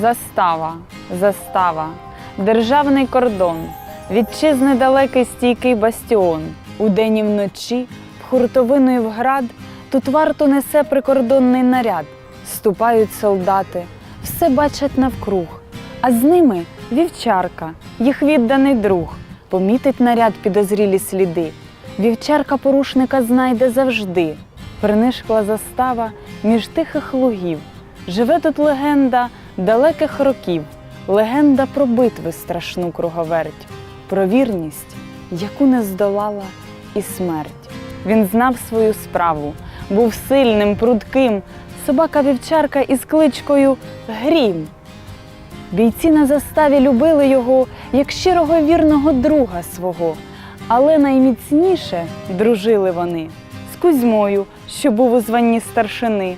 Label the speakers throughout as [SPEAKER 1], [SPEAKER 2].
[SPEAKER 1] Застава, застава, державний кордон, вітчизни далекий стійкий бастіон. Удень і вночі, в хуртовину і в град, тут варту несе прикордонний наряд. Ступають солдати, все бачать навкруг, а з ними вівчарка, їх відданий друг, помітить наряд підозрілі сліди. Вівчарка порушника знайде завжди. Принишкла застава між тихих лугів. Живе тут легенда далеких років, легенда про битви страшну круговерть, про вірність, яку не здолала і смерть. Він знав свою справу, був сильним, прудким, собака вівчарка із кличкою Грім. Бійці на заставі любили його як щирого вірного друга свого, але найміцніше дружили вони з Кузьмою, що був у званні старшини.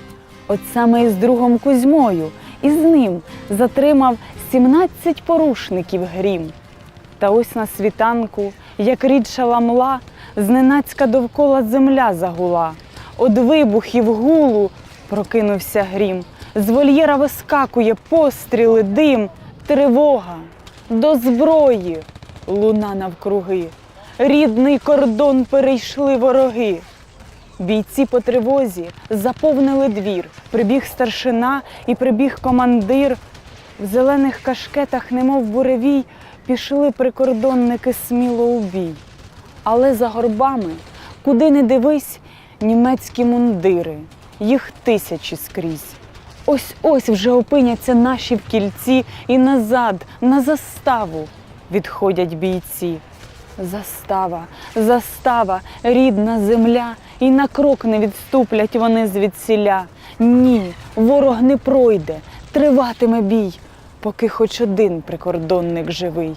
[SPEAKER 1] От саме із другом Кузьмою, і з ним затримав 17 порушників грім. Та ось на світанку, як рідша мла, зненацька довкола земля загула. Од вибухів гулу прокинувся грім. З вольєра вискакує постріли, дим, тривога. До зброї луна навкруги. Рідний кордон перейшли вороги. Бійці по тривозі заповнили двір. Прибіг старшина і прибіг командир. В зелених кашкетах, немов буревій, пішли прикордонники сміло у бій. Але за горбами, куди не дивись, німецькі мундири, їх тисячі скрізь. Ось ось вже опиняться наші в кільці і назад, на заставу відходять бійці. Застава, застава, рідна земля, і на крок не відступлять вони звідсіля. Ні, ворог не пройде, триватиме бій, поки хоч один прикордонник живий.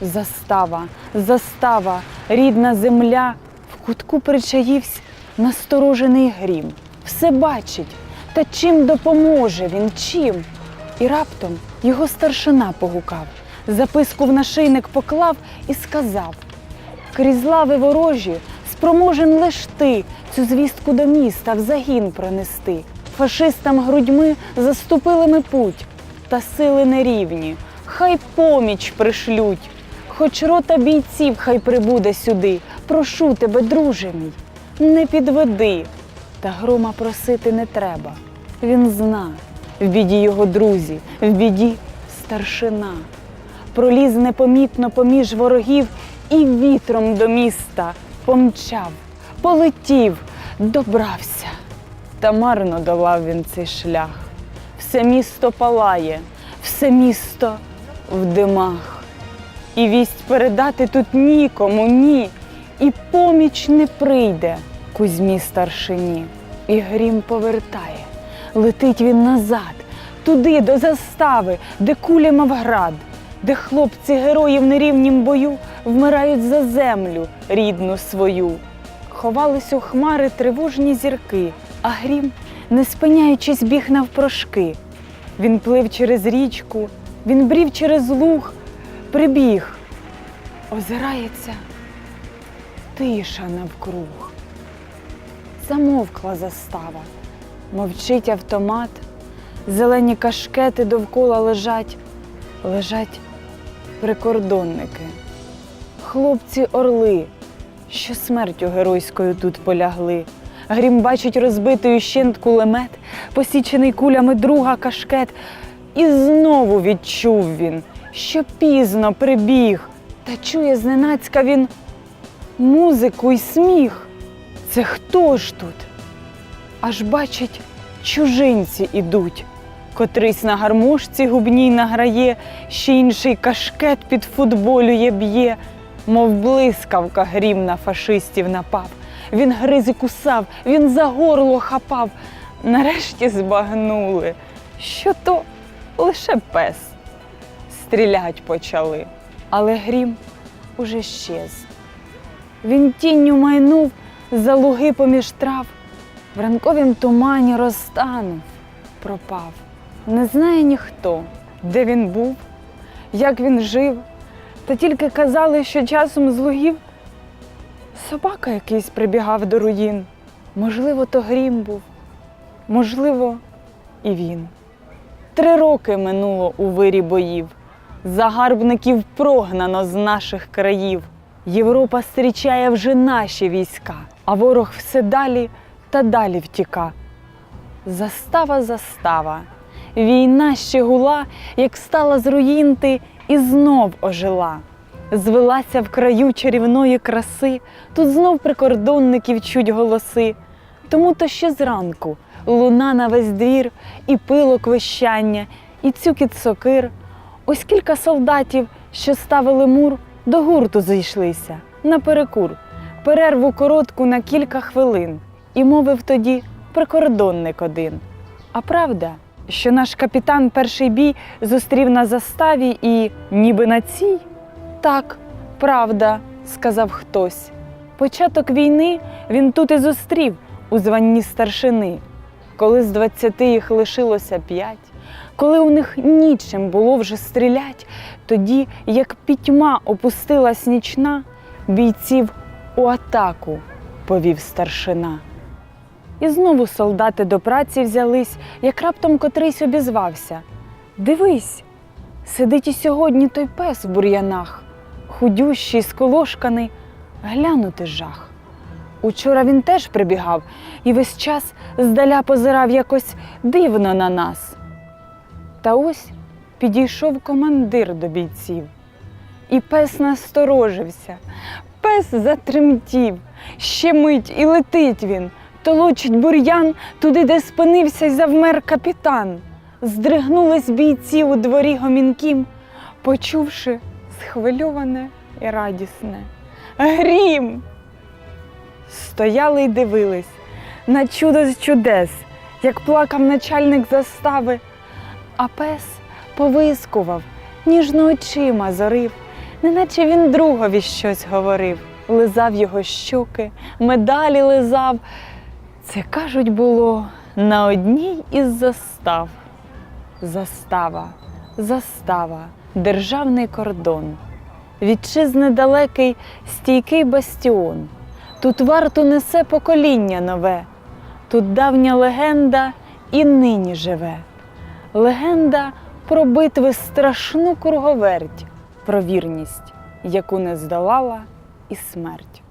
[SPEAKER 1] Застава, застава, рідна земля, в кутку причаївсь насторожений грім. Все бачить, та чим допоможе він, чим? І раптом його старшина погукав, записку в нашийник поклав і сказав: Крізь лави ворожі спроможен лиш ти цю звістку до міста в загін пронести. Фашистам грудьми заступили ми путь, та сили нерівні, хай поміч пришлють. Хоч рота бійців хай прибуде сюди. Прошу тебе, друже мій, не підведи. Та грома просити не треба. Він зна, в біді його друзі, в біді старшина. Проліз непомітно поміж ворогів і вітром до міста помчав, полетів, добрався. Та марно долав він цей шлях. Все місто палає, все місто в димах. І вість передати тут нікому, ні, і поміч не прийде Кузьмі старшині. І грім повертає, летить він назад, туди, до застави, де куля мав град, де хлопці герої в нерівнім бою вмирають за землю рідну свою. Ховались у хмари тривожні зірки, а грім, не спиняючись, біг навпрошки. Він плив через річку, він брів через луг, прибіг, озирається, тиша навкруг. Замовкла застава, мовчить автомат, зелені кашкети довкола лежать, лежать прикордонники, хлопці орли, що смертю геройською тут полягли. Грім бачить розбитий ущент кулемет, посічений кулями друга кашкет, і знову відчув він, що пізно прибіг, та чує зненацька він музику й сміх. Це хто ж тут? Аж бачить, чужинці ідуть. Котрийсь на гармошці губній награє, ще інший кашкет під футболює б'є, мов блискавка грім на фашистів напав. Він гриз і кусав, він за горло хапав. Нарешті збагнули, що то лише пес. Стрілять почали, але грім уже щез. Він тінню майнув за луги поміж трав, в ранковім тумані розтанув, пропав. Не знає ніхто, де він був, як він жив, та тільки казали, що часом з лугів собака якийсь прибігав до руїн. Можливо, то грім був, можливо, і він. Три роки минуло у вирі боїв. Загарбників прогнано з наших країв. Європа зустрічає вже наші війська, а ворог все далі та далі втіка. Застава, застава. Війна ще гула, як стала з руїн ти, і знов ожила. Звелася в краю чарівної краси, тут знов прикордонників чуть голоси. Тому то ще зранку луна на весь двір, і пилок вищання, і цюкіт сокир. Ось кілька солдатів, що ставили мур, до гурту зайшлися наперекур, перерву коротку на кілька хвилин, і мовив тоді прикордонник один. А правда, що наш капітан перший бій зустрів на заставі і ніби на цій? Так, правда, сказав хтось. Початок війни він тут і зустрів у званні старшини. Коли з двадцяти їх лишилося п'ять, коли у них нічим було вже стрілять, тоді, як пітьма опустилась нічна, бійців у атаку повів старшина. І знову солдати до праці взялись, як раптом котрийсь обізвався. Дивись, сидить і сьогодні той пес в бур'янах, худющий, сколошканий, глянути жах. Учора він теж прибігав і весь час здаля позирав якось дивно на нас. Та ось підійшов командир до бійців, і пес насторожився, пес затремтів, ще мить і летить він, толочить бур'ян туди, де спинився й завмер капітан. Здригнулись бійці у дворі гомінкім, почувши схвильоване і радісне. Грім! Стояли й дивились на чудо з чудес, як плакав начальник застави, а пес повискував, ніжно очима зорив, неначе він другові щось говорив, лизав його щоки, медалі лизав. Це, кажуть, було на одній із застав. Застава, застава, державний кордон, вітчизни далекий, стійкий бастіон. Тут варту несе покоління нове, тут давня легенда і нині живе. Легенда про битви страшну круговерть, про вірність, яку не здолала і смерть.